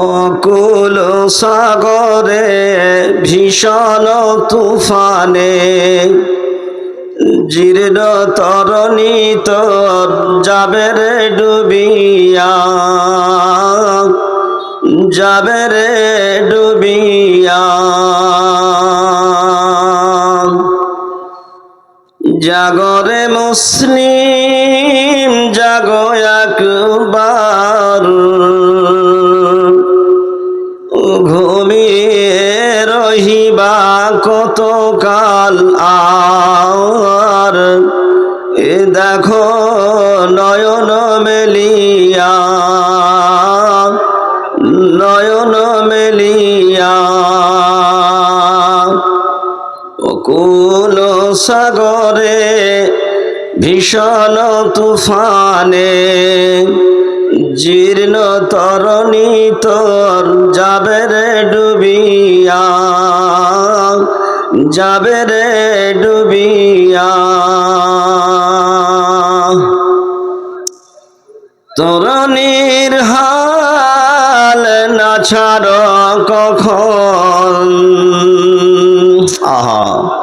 অকুল সাগরে, ভীষণ তুফানে, জীর্ণ তরণী তোর যাবে রে ডুবিয়া, যাবে রে ডুবিয়া। জাগরে মুসলিম রহিবা কত কাল আর? এ দেখো নয়ন মেলিয়া নয়ন মেলিয়া। অকুল সাগরে ভীষণ তুফানে জীর্ণ তরণী তোর যাবে রে ডুবিয়া, যাবে রে ডুবিয়া। তরণীর হাল না ছাড় কখন? আহা।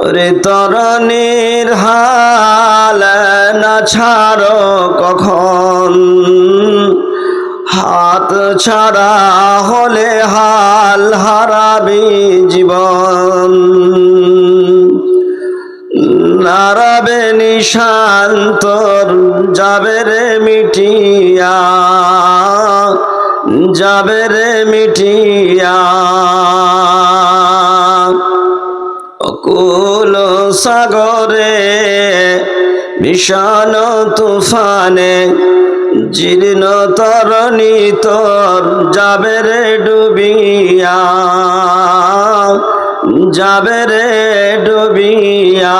রে তরণীর হাল না ছাড় কখন? হাত ছাড়া হলে হাল হারাবি জীবন। নারাবে নিশান তোর, যাবে রে মিটিয়া, যাবে রে মিটিয়া। অকুল সাগরে ভীষণ তুফানে জীর্ণ তরণী তর যাবে রে ডুবিয়া যাবে রে ডুবিয়া।